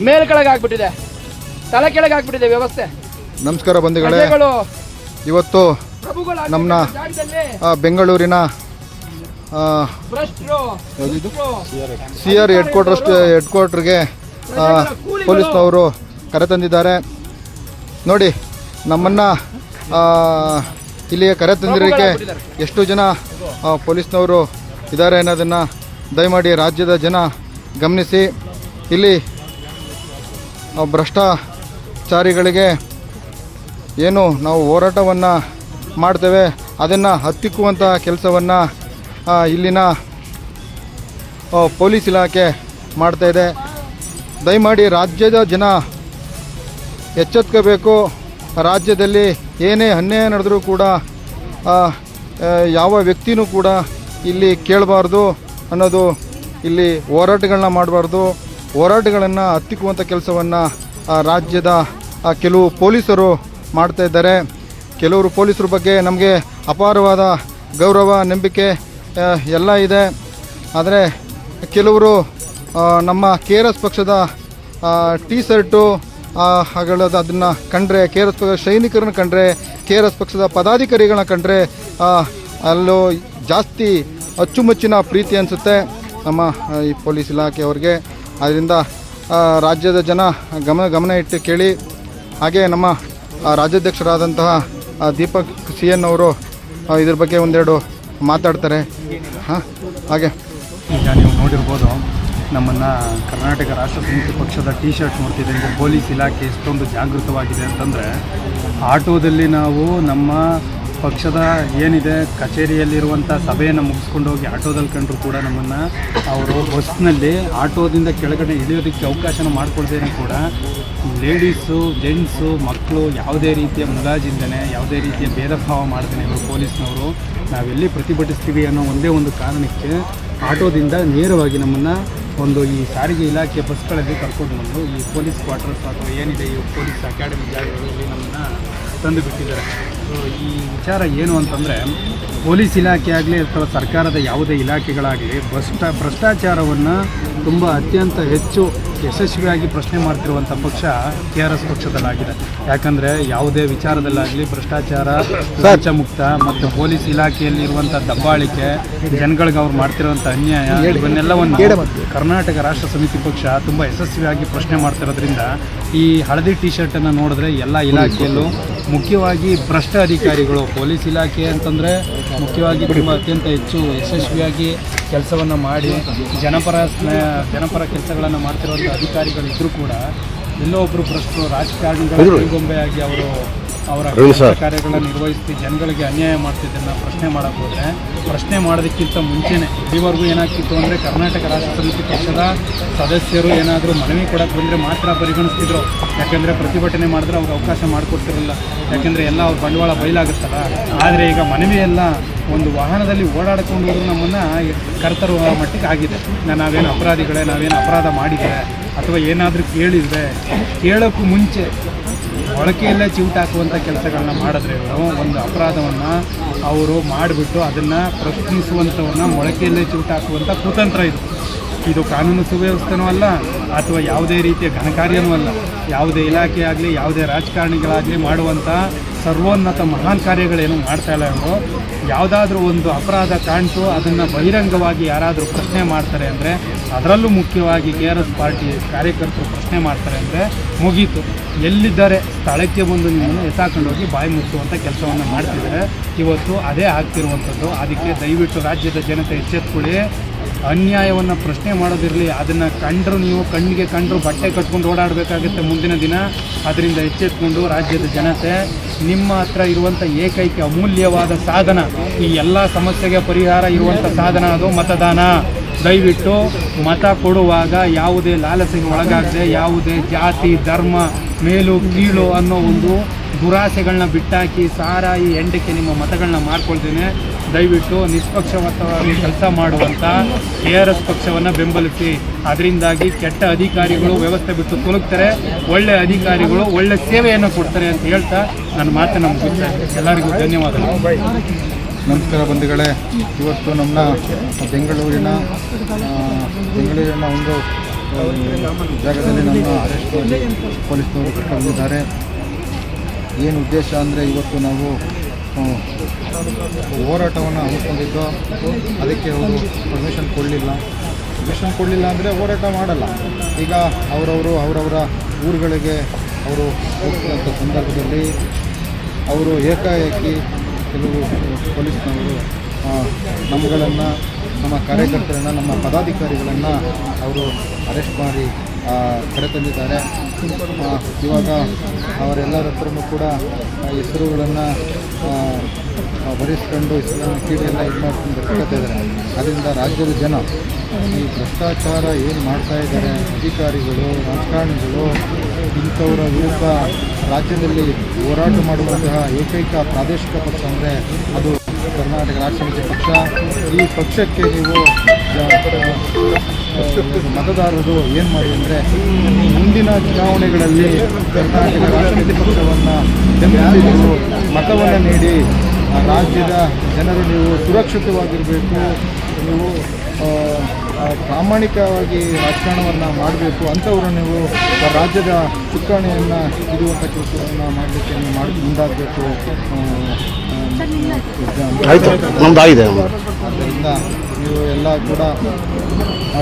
ಮೇಲ್ ಕೆಳಗೆ ಆಗ್ಬಿಟ್ಟಿದೆ ತಲೆ ಕೆಳಗೆ ಆಗ್ಬಿಟ್ಟಿದೆ ವ್ಯವಸ್ಥೆ. ನಮಸ್ಕಾರ ಬಂಧುಗಳೇ. ಪ್ರಜೆಗಳು ಇವತ್ತು ಪ್ರಭುಗಳು ನಮ್ನ- ಜಾಗದಲ್ಲಿ ಆ, ಬೆಂಗಳೂರಿನ ಭ್ರಷ್ಟರು ಸಿ ಆರ್ ಹೆಡ್ ಕ್ವಾರ್ಟರ್ಸ್ ಹೆಡ್ ಕ್ವಾರ್ಟರ್ಗೆ ಪೊಲೀಸ್ನವರು ಕರೆ ತಂದಿದ್ದಾರೆ. ನೋಡಿ ನಮ್ಮನ್ನು ಇಲ್ಲಿಗೆ ಕರೆ ತಂದಿರೋಕ್ಕೆ ಎಷ್ಟು ಜನ ಆ, ಪೊಲೀಸ್ನವರು ಇದ್ದಾರೆ ಅನ್ನೋದನ್ನು ದಯಮಾಡಿ ರಾಜ್ಯದ ಜನ ಗಮನಿಸಿ. ಇಲ್ಲಿ ಆ, ಭ್ರಷ್ಟಾಚಾರಿಗಳಿಗೆ ಏನು ನಾವು ಹೋರಾಟವನ್ನು ಮಾಡ್ತೇವೆ ಅದನ್ನು ಹತ್ತಿಕ್ಕುವಂಥ ಕೆಲಸವನ್ನು ಇಲ್ಲಿನ ಪೊಲೀಸ್ ಇಲಾಖೆ ಮಾಡ್ತಾ ಇದೆ. ದಯಮಾಡಿ ರಾಜ್ಯದ ಜನ ಎಚ್ಚೆತ್ಕೋಬೇಕು. ರಾಜ್ಯದಲ್ಲಿ ಏನೇ ಅನ್ಯಾಯ ನಡೆದರೂ ಕೂಡ ಯಾವ ವ್ಯಕ್ತಿನೂ ಕೂಡ ಇಲ್ಲಿ ಕೇಳಬಾರ್ದು ಅನ್ನೋದು ಇಲ್ಲಿ ಹೋರಾಟಗಳನ್ನ ಮಾಡಬಾರ್ದು. ಹೋರಾಟಗಳನ್ನು ಹತ್ತಿಕ್ಕುವಂಥ ಕೆಲಸವನ್ನು ರಾಜ್ಯದ ಕೆಲವು ಪೊಲೀಸರು ಮಾಡ್ತಾ ಇದ್ದಾರೆ. ಕೆಲವರು ಪೊಲೀಸರ ಬಗ್ಗೆ ನಮಗೆ ಅಪಾರವಾದ ಗೌರವ, ನಂಬಿಕೆ ಎಲ್ಲ ಇದೆ. ಆದರೆ ಕೆಲವರು ನಮ್ಮ ಕೆ ಆರ್ ಎಸ್ ಪಕ್ಷದ ಟೀ ಶರ್ಟು ಹಗಳದ ಅದನ್ನು ಕಂಡ್ರೆ, ಕೆ ಆರ್ ಎಸ್ ಪಕ್ಷದ ಸೈನಿಕರನ್ನ ಕಂಡ್ರೆ, ಕೆ ಆರ್ ಎಸ್ ಪಕ್ಷದ ಪದಾಧಿಕಾರಿಗಳನ್ನ ಕಂಡ್ರೆ ಅಲ್ಲೂ ಜಾಸ್ತಿ ಅಚ್ಚುಮೆಚ್ಚಿನ ಪ್ರೀತಿ ಅನಿಸುತ್ತೆ ನಮ್ಮ ಈ ಪೊಲೀಸ್ ಇಲಾಖೆಯವ್ರಿಗೆ ಆದ್ದರಿಂದ ರಾಜ್ಯದ ಜನ ಗಮನ ಗಮನ ಇಟ್ಟು ಕೇಳಿ, ಹಾಗೆ ನಮ್ಮ ರಾಜ್ಯಾಧ್ಯಕ್ಷರಾದಂತಹ ದೀಪಕ್ ಸಿ ಎನ್ ಅವರು ಇದ್ರ ಬಗ್ಗೆ ಒಂದೆರಡು ಮಾತಾಡ್ತಾರೆ. ಹಾಂ, ಹಾಗೆ. ಈಗ ನೀವು ನೋಡಿರ್ಬೋದು, ನಮ್ಮನ್ನು ಕರ್ನಾಟಕ ರಾಷ್ಟ್ರ ಸಮಿತಿ ಪಕ್ಷದ ಟಿ ಶರ್ಟ್ ನೋಡ್ತಿದ್ದಂಗೆ ಪೊಲೀಸ್ ಇಲಾಖೆ ಎಷ್ಟೊಂದು ಜಾಗೃತವಾಗಿದೆ ಅಂತಂದರೆ, ಆಟೋದಲ್ಲಿ ನಾವು ನಮ್ಮ ಪಕ್ಷದ ಏನಿದೆ ಕಚೇರಿಯಲ್ಲಿರುವಂಥ ಸಭೆಯನ್ನು ಮುಗಿಸ್ಕೊಂಡು ಹೋಗಿ ಆಟೋದಲ್ಲಿ ಕಂಡ್ರು ಕೂಡ ನಮ್ಮನ್ನು. ಅವರು ಬಸ್ನಲ್ಲಿ ಆಟೋದಿಂದ ಕೆಳಗಡೆ ಇಳಿಯೋದಕ್ಕೆ ಅವಕಾಶನ ಮಾಡ್ಕೊಳ್ದೇನೆ ಕೂಡ ಲೇಡೀಸು, ಜೆಂಟ್ಸು, ಮಕ್ಕಳು ಯಾವುದೇ ರೀತಿಯ ಮುಲಾಜಿಂದನೆ ಯಾವುದೇ ರೀತಿಯ ಭೇದ ಭಾವ ಮಾಡ್ತಾನೆ ಇವರು ಪೊಲೀಸ್ನವರು. ನಾವೆಲ್ಲಿ ಪ್ರತಿಭಟಿಸ್ತೀವಿ ಅನ್ನೋ ಒಂದೇ ಒಂದು ಕಾರಣಕ್ಕೆ ಆಟೋದಿಂದ ನೇರವಾಗಿ ನಮ್ಮನ್ನು ಒಂದು ಈ ಸಾರಿಗೆ ಇಲಾಖೆ ಬಸ್ಗಳಲ್ಲಿ ಕರ್ಕೊಂಡು ಬಂದು ಈ ಪೊಲೀಸ್ ಕ್ವಾರ್ಟರ್ಸ್ ಅಥವಾ ಏನಿದೆ ಈ ಪೊಲೀಸ್ ಅಕಾಡೆಮಿ ಜಾಗಗಳಲ್ಲಿ ನಮ್ಮನ್ನು ತಂದು ಬಿಟ್ಟಿದ್ದಾರೆ ಸೊ ಈ ವಿಚಾರ ಏನು ಅಂತಂದರೆ, ಪೊಲೀಸ್ ಇಲಾಖೆ ಆಗಲಿ ಅಥವಾ ಸರ್ಕಾರದ ಯಾವುದೇ ಇಲಾಖೆಗಳಾಗಲಿ ಭ್ರಷ್ಟ ಭ್ರಷ್ಟಾಚಾರವನ್ನು ತುಂಬ ಅತ್ಯಂತ ಹೆಚ್ಚು ಯಶಸ್ವಿಯಾಗಿ ಪ್ರಶ್ನೆ ಮಾಡ್ತಿರುವಂಥ ಪಕ್ಷ ಕೆ ಆರ್ ಎಸ್ ಪಕ್ಷದಲ್ಲಾಗಿದೆ. ಯಾಕಂದರೆ ಯಾವುದೇ ವಿಚಾರದಲ್ಲಾಗಲಿ ಭ್ರಷ್ಟಾಚಾರ ಲಂಚ ಮುಕ್ತ ಮತ್ತು ಪೊಲೀಸ್ ಇಲಾಖೆಯಲ್ಲಿ ಇರುವಂಥ ದಬ್ಬಾಳಿಕೆ ಜನಗಳಿಗೆ ಅವ್ರು ಮಾಡ್ತಿರುವಂಥ ಅನ್ಯಾಯ ಒಂದು ಕರ್ನಾಟಕ ರಾಷ್ಟ್ರ ಸಮಿತಿ ಪಕ್ಷ ತುಂಬ ಯಶಸ್ವಿಯಾಗಿ ಪ್ರಶ್ನೆ ಮಾಡ್ತಿರೋದ್ರಿಂದ ಈ ಹಳದಿ ಟಿ ಶರ್ಟನ್ನು ನೋಡಿದ್ರೆ ಎಲ್ಲ ಇಲಾಖೆಯಲ್ಲೂ ಮುಖ್ಯವಾಗಿ ಭ್ರಷ್ಟ ಅಧಿಕಾರಿಗಳು ಪೊಲೀಸ್ ಇಲಾಖೆ ಅಂತಂದರೆ ಮುಖ್ಯವಾಗಿ ತುಂಬ ಅತ್ಯಂತ ಹೆಚ್ಚು ಯಶಸ್ವಿಯಾಗಿ ಕೆಲಸವನ್ನು ಮಾಡಿ ಜನಪರ ಸ್ನೇಹ ಜನಪರ ಕೆಲಸಗಳನ್ನು ಮಾಡ್ತಿರುವಂಥ ಅಧಿಕಾರಿಗಳಿದ್ದರೂ ಕೂಡ ಎಲ್ಲೋ ಒಬ್ಬರು ಭ್ರಷ್ಟರು ರಾಜಕಾರಣಿಗಳು ಗೊಂಬೆಯಾಗಿ ಅವರು ಅವರ ಕಾರ್ಯಗಳನ್ನು ನಿರ್ವಹಿಸಿ ಜನಗಳಿಗೆ ಅನ್ಯಾಯ ಮಾಡ್ತಿದ್ದನ್ನು ಪ್ರಶ್ನೆ ಮಾಡೋಕ್ಕೆ ಹೋದರೆ ಪ್ರಶ್ನೆ ಮಾಡೋದಕ್ಕಿಂತ ಮುಂಚೆನೇ ಇಲ್ಲಿವರೆಗೂ ಏನಾಗ್ತಿತ್ತು ಅಂದರೆ ಕರ್ನಾಟಕ ರಾಷ್ಟ್ರ ಸಮಿತಿ ಪಕ್ಷದ ಸದಸ್ಯರು ಏನಾದರೂ ಮನವಿ ಕೊಡಕ್ಕೆ ಬಂದರೆ ಮಾತ್ರ ಪರಿಗಣಿಸ್ತಿದ್ರು. ಯಾಕೆಂದರೆ ಪ್ರತಿಭಟನೆ ಮಾಡಿದ್ರೆ ಅವ್ರಿಗೆ ಅವಕಾಶ ಮಾಡಿಕೊಡ್ತಿರಲಿಲ್ಲ. ಯಾಕೆಂದರೆ ಎಲ್ಲ ಅವ್ರ ಬಂಡವಾಳ ಬಯಲಾಗುತ್ತಲ್ಲ. ಆದರೆ ಈಗ ಮನವಿ ಎಲ್ಲ ಒಂದು ವಾಹನದಲ್ಲಿ ಓಡಾಡಿಕೊಂಡು ನಮ್ಮನ್ನು ಕರ್ತರುವ ಮಟ್ಟಿಗೆ ಆಗಿದೆ. ನಾವೇನು ಅಪರಾಧಿಗಳೇ, ನಾವೇನು ಅಪರಾಧ ಮಾಡಿದರೆ ಅಥವಾ ಏನಾದರೂ ಕೇಳಿದರೆ ಕೇಳೋಕ್ಕೂ ಮುಂಚೆ ಮೊಳಕೆಯಲ್ಲೇ ಚೀಟ್ ಹಾಕುವಂಥ ಕೆಲಸಗಳನ್ನ ಮಾಡಿದ್ರೆ ಇವರು ಒಂದು ಅಪರಾಧವನ್ನು ಅವರು ಮಾಡಿಬಿಟ್ಟು ಅದನ್ನು ಪ್ರಶ್ನಿಸುವಂಥವ್ರನ್ನ ಮೊಳಕೆಯಲ್ಲೇ ಚೂಟ್ ಹಾಕುವಂಥ ಕುತಂತ್ರ ಇದು. ಇದು ಕಾನೂನು ಸುವ್ಯವಸ್ಥೆನೂ ಅಲ್ಲ, ಅಥವಾ ಯಾವುದೇ ರೀತಿಯ ಘನಕಾರ್ಯನೂ ಅಲ್ಲ. ಯಾವುದೇ ಇಲಾಖೆ ಆಗಲಿ, ಯಾವುದೇ ರಾಜಕಾರಣಿಗಳಾಗಲಿ ಮಾಡುವಂಥ ಸರ್ವೋನ್ನತ ಮಹಾನ್ ಕಾರ್ಯಗಳೇನು ಮಾಡ್ತಾ ಇಲ್ಲ ಇವರು ಯಾವುದಾದ್ರೂ ಒಂದು ಅಪರಾಧ ಕಾಣ್ತು ಅದನ್ನು ಬಹಿರಂಗವಾಗಿ ಯಾರಾದರೂ ಪ್ರಶ್ನೆ ಮಾಡ್ತಾರೆ ಅಂದರೆ ಅದರಲ್ಲೂ ಮುಖ್ಯವಾಗಿ ಕೆ ಆರ್ ಎಸ್ ಪಾರ್ಟಿ ಕಾರ್ಯಕರ್ತರು ಪ್ರಶ್ನೆ ಮಾಡ್ತಾರೆ ಅಂದರೆ ಮುಗೀತು. ಎಲ್ಲಿದ್ದಾರೆ? ಸ್ಥಳಕ್ಕೆ ಬಂದು ನಿಮ್ಮನ್ನು ಎತ್ತಾಕೊಂಡು ಹೋಗಿ ಬಾಯಿ ಮುಚ್ಚುವಂಥ ಕೆಲಸವನ್ನು ಮಾಡ್ತಿದ್ದಾರೆ. ಇವತ್ತು ಅದೇ ಆಗ್ತಿರುವಂಥದ್ದು. ಅದಕ್ಕೆ ದಯವಿಟ್ಟು ರಾಜ್ಯದ ಜನತೆ ಎಚ್ಚೆತ್ಕೊಳ್ಳಿ. ಅನ್ಯಾಯವನ್ನು ಪ್ರಶ್ನೆ ಮಾಡೋದಿರಲಿ, ಅದನ್ನು ಕಂಡ್ರು ನೀವು, ಕಣ್ಣಿಗೆ ಕಂಡ್ರು ಬಟ್ಟೆ ಕಟ್ಕೊಂಡು ಓಡಾಡಬೇಕಾಗುತ್ತೆ ಮುಂದಿನ ದಿನ. ಅದರಿಂದ ಎಚ್ಚೆತ್ಕೊಂಡು ರಾಜ್ಯದ ಜನತೆ, ನಿಮ್ಮ ಹತ್ರ ಇರುವಂಥ ಏಕೈಕ ಅಮೂಲ್ಯವಾದ ಸಾಧನ, ಈ ಎಲ್ಲ ಸಮಸ್ಯೆಗೆ ಪರಿಹಾರ ಇರುವಂಥ ಸಾಧನ ಅದು ಮತದಾನ. ದಯವಿಟ್ಟು ಮತ ಕೊಡುವಾಗ ಯಾವುದೇ ಲಾಲಸೆಗೆ ಒಳಗಾಗದೆ, ಯಾವುದೇ ಜಾತಿ, ಧರ್ಮ, ಮೇಲು, ಕೀಳು ಅನ್ನೋ ಒಂದು ದುರಾಸೆಗಳನ್ನ ಬಿಟ್ಟಾಕಿ ಸಾರಾಯಿ ಎಂಡಕ್ಕೆ ನಿಮ್ಮ ಮತಗಳನ್ನ ಮಾರ್ಕೊಳ್ತೇನೆ. ದಯವಿಟ್ಟು ನಿಷ್ಪಕ್ಷಪಾತವಾಗಿ ಕೆಲಸ ಮಾಡುವಂಥ ಕೆ ಆರ್ ಎಸ್ ಪಕ್ಷವನ್ನು ಬೆಂಬಲಿಸಿ. ಅದರಿಂದಾಗಿ ಕೆಟ್ಟ ಅಧಿಕಾರಿಗಳು ವ್ಯವಸ್ಥೆ ಬಿಟ್ಟು ತೊಲಗ್ತಾರೆ ಒಳ್ಳೆ ಅಧಿಕಾರಿಗಳು ಒಳ್ಳೆ ಸೇವೆಯನ್ನು ಕೊಡ್ತಾರೆ ಅಂತ ಹೇಳ್ತಾ ನನ್ನ ಮಾತನ್ನು ಮುಗಿಸ್ತಾ ಇದ್ದೀನಿ. ಎಲ್ಲರಿಗೂ ಧನ್ಯವಾದಗಳು. ನಮಸ್ಕಾರ ಬಂಧುಗಳೇ. ಇವತ್ತು ನಮ್ಮ ಬೆಂಗಳೂರಿನ ಬೆಂಗಳೂರಿನ ಒಂದು ಜಾಗದಲ್ಲಿ ನಮ್ಮ ಅರೆಸ್ಟ್ ಪೊಲೀಸ್ನವರು ಕರ್ಕೊಂಡಿದ್ದಾರೆ ಏನು ಉದ್ದೇಶ ಅಂದರೆ ಇವತ್ತು ನಾವು ಹೋರಾಟವನ್ನು ಹಮ್ಮಿಕೊಂಡಿದ್ದು, ಅದಕ್ಕೆ ಅವರು ಪರ್ಮಿಷನ್ ಕೊಡಲಿಲ್ಲ. ಪರ್ಮಿಷನ್ ಕೊಡಲಿಲ್ಲ ಅಂದರೆ ಹೋರಾಟ ಮಾಡಲ್ಲ. ಈಗ ಅವರವರು ಅವರವರ ಊರುಗಳಿಗೆ ಅವರು ಹೋಗ್ತಿರೋಂಥ ಸಂದರ್ಭದಲ್ಲಿ ಅವರು ಏಕಾಏಕಿ ಕೆಲವು ಪೊಲೀಸ್ನವರು ನಮ್ಮಗಳನ್ನು ನಮ್ಮ ಕಾರ್ಯಕರ್ತರನ್ನು, ನಮ್ಮ ಪದಾಧಿಕಾರಿಗಳನ್ನು ಅವರು ಅರೆಸ್ಟ್ ಮಾಡಿ ಆ, ಕರೆತಂದಿದ್ದಾರೆ ಆ, ಇವಾಗ ಅವರೆಲ್ಲರ ಹತ್ರನೂ ಕೂಡ ಹೆಸರುಗಳನ್ನು ಬರೆಸ್ಕೊಂಡು ಹೆಸರನ್ನು ಕೀಡೆಲ್ಲ ಇದು ಮಾಡ್ಕೊಂಡು ಇದ್ದಾರೆ. ಅದರಿಂದ ರಾಜ್ಯದ ಜನ ಈ ಭ್ರಷ್ಟಾಚಾರ ಏನು ಮಾಡ್ತಾ ಇದ್ದಾರೆ ಅಧಿಕಾರಿಗಳು ರಾಜಕಾರಣಿಗಳು ಇಂಥವರ ವಿರುದ್ಧ ರಾಜ್ಯದಲ್ಲಿ ಹೋರಾಟ ಮಾಡುವಂತಹ ಏಕೈಕ ಪ್ರಾದೇಶಿಕ ಪಕ್ಷ ಅಂದರೆ ಅದು ಕರ್ನಾಟಕ ರಾಷ್ಟ್ರ ಪಕ್ಷ. ಈ ಪಕ್ಷಕ್ಕೆ ನೀವು ಮತದಾರರು ಏನು ಮಾಡಿ ಅಂದರೆ ಮುಂದಿನ ಚುನಾವಣೆಗಳಲ್ಲಿ ಕರ್ನಾಟಕ ರಾಜನೀತಿ ಪಕ್ಷವನ್ನು ಮತವನ್ನ ನೀವು ಮತವನ್ನು ನೀಡಿ ಆ ರಾಜ್ಯದ ಜನರು ನೀವು ಸುರಕ್ಷಿತವಾಗಿರಬೇಕು ನೀವು ಪ್ರಾಮಾಣಿಕವಾಗಿ ರಾಜಕಾರಣವನ್ನು ಮಾಡಬೇಕು ಅಂಥವರು ನೀವು ರಾಜ್ಯದ ಚುಕ್ಕಾಣಿಯನ್ನು ಇರುವಂಥ ಕೆಲಸವನ್ನು ಮಾಡಲಿಕ್ಕೆ ನೀವು ಮಾಡಿ ಮುಂದಾಗಬೇಕು. ಆದ್ದರಿಂದ ನೀವು ಎಲ್ಲ ಕೂಡ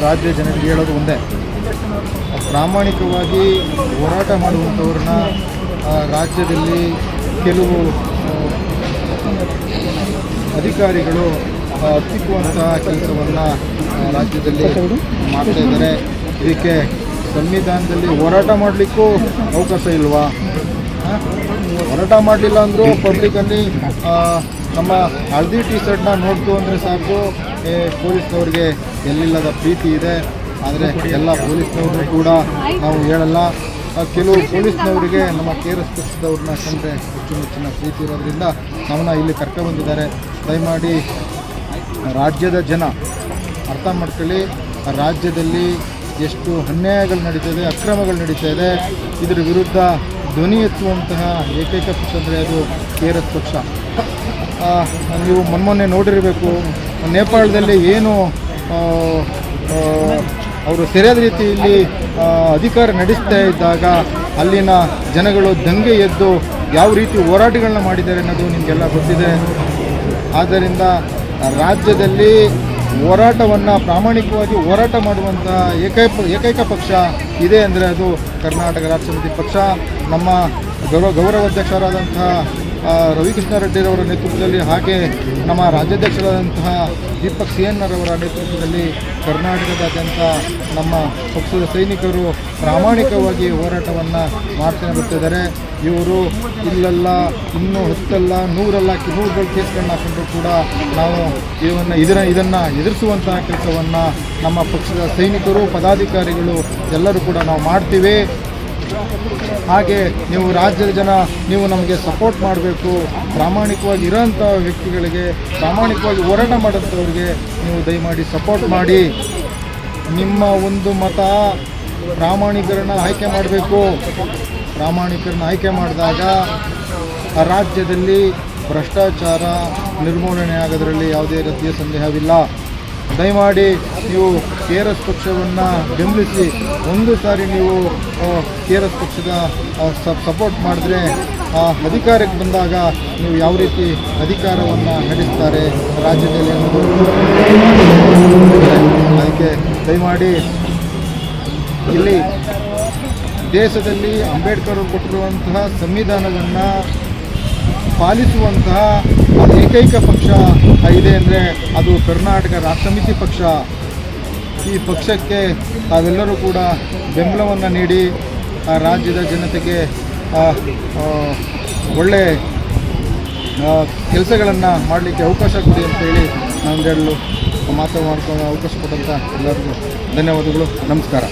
ರಾಜ್ಯ ಜನರಿಗೆ ಹೇಳೋದು ಒಂದೇ ಪ್ರಾಮಾಣಿಕವಾಗಿ ಹೋರಾಟ ಮಾಡುವಂಥವ್ರನ್ನ ರಾಜ್ಯದಲ್ಲಿ ಕೆಲವು ಅಧಿಕಾರಿಗಳು ಹತ್ತಿಕ್ಕುವಂತಹ ಕೆಲಸವನ್ನು ರಾಜ್ಯದಲ್ಲಿ ಮಾಡ್ತಾ ಇದ್ದಾರೆ ಇದಕ್ಕೆ ಸಂವಿಧಾನದಲ್ಲಿ ಹೋರಾಟ ಮಾಡಲಿಕ್ಕೂ ಅವಕಾಶ ಇಲ್ವಾ? ಹೋರಾಟ ಮಾಡಲಿಲ್ಲ ಅಂದರೂ ಪಬ್ಲಿಕಲ್ಲಿ ನಮ್ಮ ಹಳದಿ ಟಿ ಶರ್ಟ್ನ ನೋಡ್ತು ಅಂದರೆ ಸಾಕು. ಪೊಲೀಸ್ನವ್ರಿಗೆ ಎಲ್ಲಿಲ್ಲದ ಪ್ರೀತಿ ಇದೆ. ಆದರೆ ಎಲ್ಲ ಪೊಲೀಸ್ನವರು ಕೂಡ ನಾವು ಹೇಳಲ್ಲ. ಕೆಲವು ಪೊಲೀಸ್ನವರಿಗೆ ನಮ್ಮ ಕೆ ಆರ್ ಎಸ್ ಪಕ್ಷದವ್ರನ್ನ ಕಂಡ್ರೆ ಹೆಚ್ಚಿನ ಪ್ರೀತಿ ಇರೋದ್ರಿಂದ ನಮ್ಮನ್ನ ಇಲ್ಲಿ ಕರ್ಕೊಬಂದಿದ್ದಾರೆ ದಯಮಾಡಿ ರಾಜ್ಯದ ಜನ ಅರ್ಥ ಮಾಡ್ಕೊಳ್ಳಿ. ರಾಜ್ಯದಲ್ಲಿ ಎಷ್ಟು ಅನ್ಯಾಯಗಳು ನಡೀತಾ ಇದೆ, ಅಕ್ರಮಗಳು ನಡೀತಾ ಇದೆ. ಇದರ ವಿರುದ್ಧ ಧ್ವನಿ ಎತ್ತುವಂತಹ ಏಕೈಕ ಪಕ್ಷ ಅಂದರೆ ಅದು ಕೆ ಆರ್ ಎಸ್ ಪಕ್ಷ ನೀವು ಮೊನ್ನೆ ನೋಡಿರಬೇಕು, ನೇಪಾಳದಲ್ಲಿ ಏನು ಅವರು ಸರಿಯಾದ ರೀತಿಯಲ್ಲಿ ಅಧಿಕಾರ ನಡೆಸ್ತಾ ಇದ್ದಾಗ ಅಲ್ಲಿನ ಜನಗಳು ದಂಗೆ ಎದ್ದು ಯಾವ ರೀತಿ ಹೋರಾಟಗಳನ್ನ ಮಾಡಿದ್ದಾರೆ ಅನ್ನೋದು ನಿಮಗೆಲ್ಲ ಗೊತ್ತಿದೆ. ಆದ್ದರಿಂದ ರಾಜ್ಯದಲ್ಲಿ ಹೋರಾಟವನ್ನು ಪ್ರಾಮಾಣಿಕವಾಗಿ ಹೋರಾಟ ಮಾಡುವಂಥ ಏಕೈಕ ಏಕೈಕ ಪಕ್ಷ ಇದೆ ಅಂದರೆ ಅದು ಕರ್ನಾಟಕ ರಾಜ್ಯ ಸಮಿತಿ ಪಕ್ಷ. ನಮ್ಮ ಗೌರವ, ಗೌರವಾಧ್ಯಕ್ಷರಾದಂತಹ ರವಿಕೃಷ್ಣ ರೆಡ್ಡಿರವರ ನೇತೃತ್ವದಲ್ಲಿ ಹಾಗೆ ನಮ್ಮ ರಾಜ್ಯಾಧ್ಯಕ್ಷರಾದಂತಹ ದೀಪಕ್ ಸಿಎನ್ನರವರ ನೇತೃತ್ವದಲ್ಲಿ ಕರ್ನಾಟಕದಾದ್ಯಂತ ನಮ್ಮ ಪಕ್ಷದ ಸೈನಿಕರು ಪ್ರಾಮಾಣಿಕವಾಗಿ ಹೋರಾಟವನ್ನು ಮಾಡ್ತಾನೆ ಬರ್ತಿದ್ದಾರೆ ಇವರು ಇಲ್ಲೆಲ್ಲ, ಇನ್ನೂ ಹತ್ತಲ್ಲ, ನೂರಲ್ಲ ನೂರುಗಳು ಕೇಸ್ಗಳನ್ನ ಹಾಕೊಂಡ್ರು ಕೂಡ ನಾವು ಇವನ್ನ ಇದನ್ನ, ಇದನ್ನು ಎದುರಿಸುವಂತಹ ಕೆಲಸವನ್ನು ನಮ್ಮ ಪಕ್ಷದ ಸೈನಿಕರು, ಪದಾಧಿಕಾರಿಗಳು ಎಲ್ಲರೂ ಕೂಡ ನಾವು ಮಾಡ್ತೀವಿ. ಹಾಗೆ ನೀವು ರಾಜ್ಯದ ಜನ, ನೀವು ನಮಗೆ ಸಪೋರ್ಟ್ ಮಾಡಬೇಕು, ಪ್ರಾಮಾಣಿಕವಾಗಿ ಇರೋಂಥ ವ್ಯಕ್ತಿಗಳಿಗೆ, ಪ್ರಾಮಾಣಿಕವಾಗಿ ಹೋರಾಟ ಮಾಡೋಂಥವ್ರಿಗೆ ನೀವು ದಯಮಾಡಿ ಸಪೋರ್ಟ್ ಮಾಡಿ. ನಿಮ್ಮ ಒಂದು ಮತ ಪ್ರಾಮಾಣಿಕರನ್ನು ಆಯ್ಕೆ ಮಾಡಬೇಕು. ಪ್ರಾಮಾಣಿಕರನ್ನು ಆಯ್ಕೆ ಮಾಡಿದಾಗ ರಾಜ್ಯದಲ್ಲಿ ಭ್ರಷ್ಟಾಚಾರ ನಿರ್ಮೂಲನೆ ಆಗೋದರಲ್ಲಿ ಯಾವುದೇ ರೀತಿಯ ಸಂದೇಹವಿಲ್ಲ. ದಯಮಾಡಿ ನೀವು ಕೆ ಆರ್ ಎಸ್ ಪಕ್ಷವನ್ನು ಬೆಂಬಲಿಸಿ, ಒಂದು ಸಾರಿ ನೀವು ಕೆ ಆರ್ ಎಸ್ ಪಕ್ಷದ ಸಪೋರ್ಟ್ ಮಾಡಿದ್ರೆ, ಆ, ಅಧಿಕಾರಕ್ಕೆ ಬಂದಾಗ ನೀವು ಯಾವ ರೀತಿ ಅಧಿಕಾರವನ್ನು ನಡೆಸ್ತಾರೆ? ರಾಜ್ಯದಲ್ಲಿ ಅದಕ್ಕೆ ದಯಮಾಡಿ ಇಲ್ಲಿ ದೇಶದಲ್ಲಿ ಅಂಬೇಡ್ಕರ್ ಕೊಟ್ಟಿರುವಂತಹ ಸಂವಿಧಾನವನ್ನು ಪಾಲಿಸುವಂತಹ ಏಕೈಕ ಪಕ್ಷ ಇದೆ ಅಂದರೆ ಅದು ಕರ್ನಾಟಕ ರಾಷ್ಟ್ರ ಸಮಿತಿ ಪಕ್ಷ. ಈ ಪಕ್ಷಕ್ಕೆ ತಾವೆಲ್ಲರೂ ಕೂಡ ಬೆಂಬಲವನ್ನು ನೀಡಿ ಆ ರಾಜ್ಯದ ಜನತೆಗೆ ಒಳ್ಳೆ ಕೆಲಸಗಳನ್ನು ಮಾಡಲಿಕ್ಕೆ ಅವಕಾಶ ಕೊಡಿ ಅಂತೇಳಿ ನಾನು ಹೇಳಲು ಮಾತು ಮಾಡ್ಕೊಂಡು ಅವಕಾಶ ಕೊಟ್ಟಂಥ ಎಲ್ಲರಿಗೂ ಧನ್ಯವಾದಗಳು. ನಮಸ್ಕಾರ.